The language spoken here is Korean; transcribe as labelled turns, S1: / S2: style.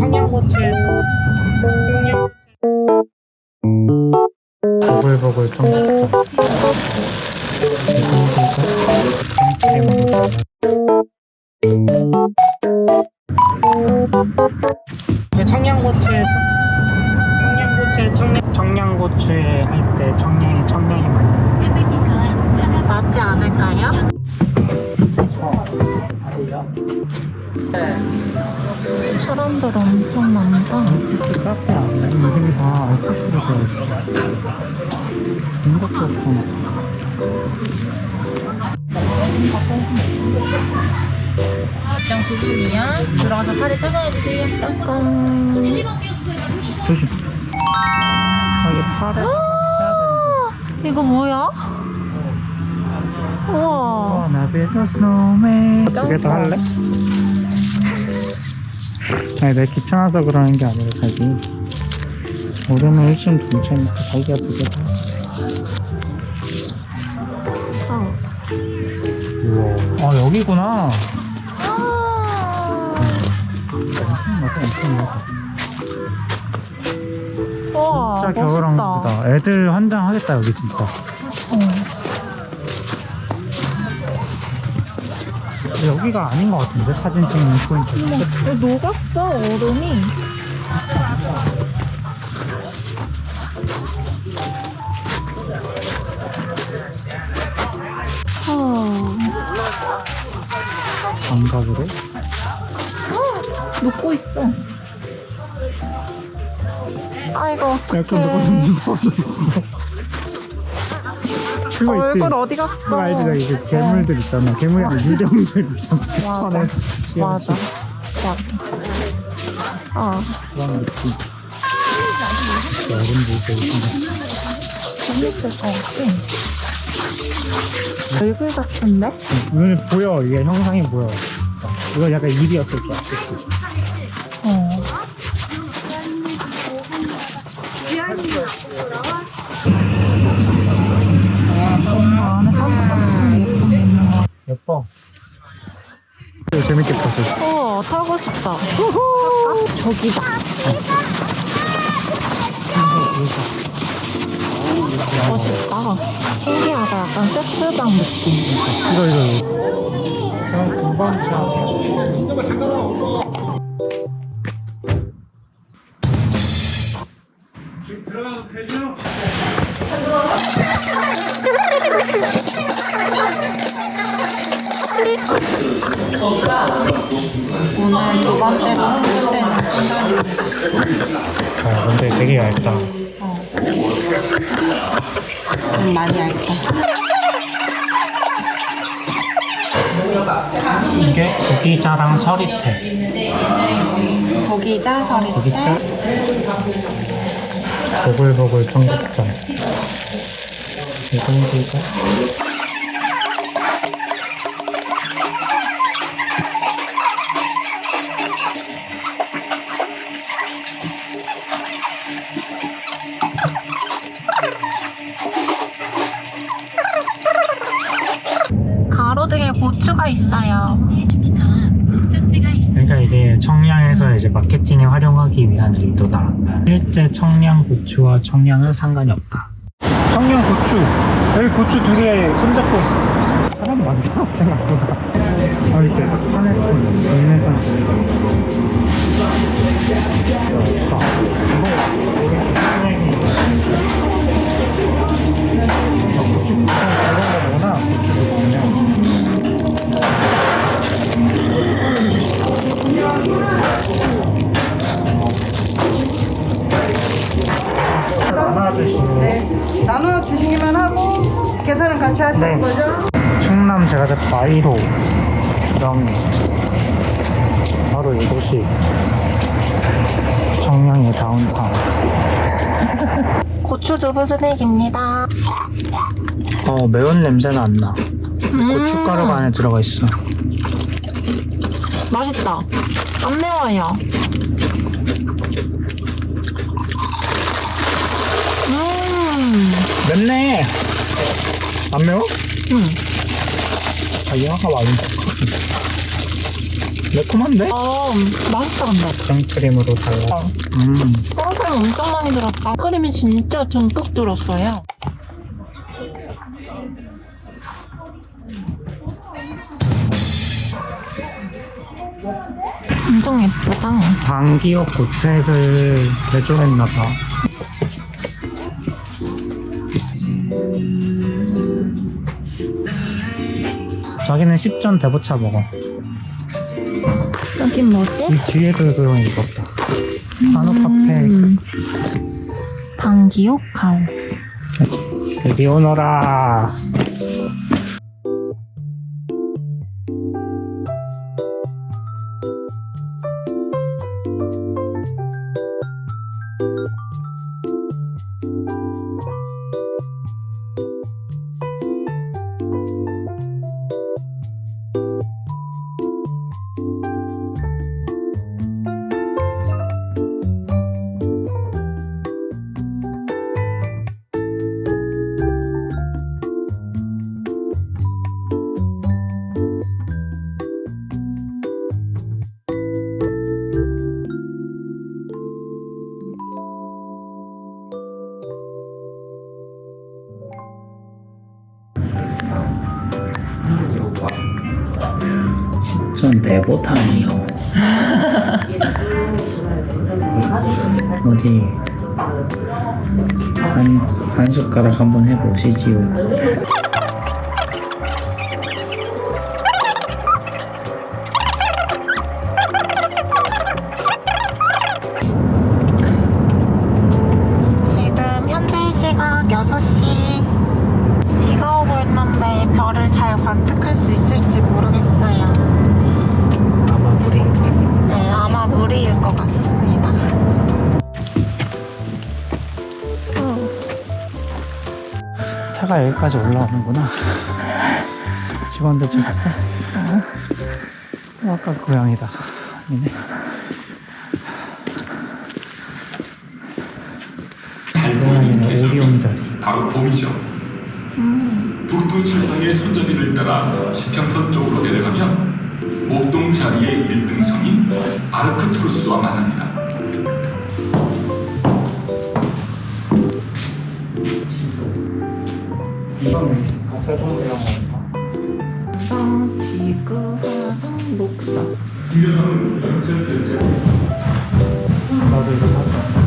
S1: 청양고추 청양 보글보글 청국장 그 청양고추 청양고추 청양 청양고추에 할 때 청량이 청량이 많이
S2: 맞지 않을까요? 사람들 엄청 많다.
S1: 카페 안에 이름이 다 알파시로 되어 있어. 이것도 없구나.
S2: 입장 부분이야. 들어가서 팔을 착용해주세요. 약간.
S1: 조심. 여기 팔에 해야
S2: 이거 뭐야? 우와.
S1: 되는데. 나비도 스노우맨. 두개 더 할래? 아니, 내가 귀찮아서 그러는 게 아니라 자기. 오름을 훨씬 괜찮으니까 자기가 더.
S2: 어.
S1: 우와. 아, 여기구나.
S2: 아. 우와.
S1: 진짜
S2: 멋있다.
S1: 겨울왕국이다. 애들 환장하겠다, 여기 진짜.
S2: 어.
S1: 여기가 아닌 것 같은데 사진 찍는 포인트.
S2: 어, 녹았어, 얼음이. 어.
S1: 감각으로.
S2: 녹고 있어. 아이고.
S1: 약간 너무 무서워졌어. 그거 있지.
S2: 얼굴 어디 갔어?
S1: 그거 알지? 나 이게 괴물들 있잖아. 괴물이 아니라 유령들 있잖아.
S2: 맞아.
S1: 천에
S2: 맞아. 맞아. 어.
S1: 그런 느낌. 어른들 있어.
S2: 재밌을 것 같아. 얼굴 같은데?
S1: 눈에 보여. 이게 형상이 보여. 이거 약간 일이었을 거야. 그치?
S2: 어.
S1: 이거 재밌겠다. 저.
S2: 어, 타고 싶다. 저기다. 멋있다. 신기하다. 약간 세트장 느낌.
S1: 이거 이거 이거. 그럼 금방 차.
S2: 오늘 두 번째로 흥분되는 순간입니다.
S1: 아 근데 되게 얇다.
S2: 좀 많이 얇다.
S1: 이게 고기자랑 서리태.
S2: 고기자 서리
S1: 고기자. 보글보글 청국장. 이건 고기
S2: 있어요.
S1: 그러니까 이게 청량에서 이제 마케팅에 활용하기 위한 의도다. 실제 청량 고추와 청량은 상관이 없다. 청량 고추. 여기 고추 두 개 손잡고 있어. 사람 많다 생각보다. 아 이렇게 하늘 건 하나
S3: 네. 나눠 주시기만 하고 계산은 같이 하시는
S1: 네.
S3: 거죠?
S1: 충남 제가제 바이로 명 바로 이곳이 청량의 다운타운
S2: 고추 두부 스낵입니다.
S1: 어 매운 냄새는 안 나 고춧가루가 안에 들어가 있어
S2: 맛있다. 안 매워요. 음,
S1: 맵네 안 매워?
S2: 음.
S1: 아 이거 아까 많이 매콤한데?
S2: 어, 맛있다, 근데.
S1: 생크림으로 달라.
S2: 어.
S1: 음.
S2: 생크림 엄청 많이 들었다. 크림이 진짜 듬뿍 들었어요. 엄청 예쁘다.
S1: 방기역 고책을 개조했나봐. 자기는 10전 대보차 먹어.
S2: 여긴 뭐지?
S1: 이 뒤에도 게 있었다. 한우 카페.
S2: 음. 방기옥 가오.
S1: 여기 오너라. 십전 대보탕이요. 어디 한, 한 숟가락 한번 해보시지요.
S2: 지금 현재 시각 6시. 비가 오고 있는데 별을 잘 관측할 수 있을지 무리일 것 같습니다. 어,
S1: 차가 여기까지 올라오는구나. 직원들 좀 봤어? 어, 아까 그 고양이다. 아니네. 고양이는
S4: 계절은
S1: 오리온자리.
S4: 바로 봄이죠. 북두 칠성의 손잡이를 따라 지평선 쪽으로 내려가면 목동자리의 1등 성인 아르크투루스와 만납니다.
S2: 성, 지구, 화성, 목성.
S4: 뒤에서는 연체, 연체. 나도 이거 봤다.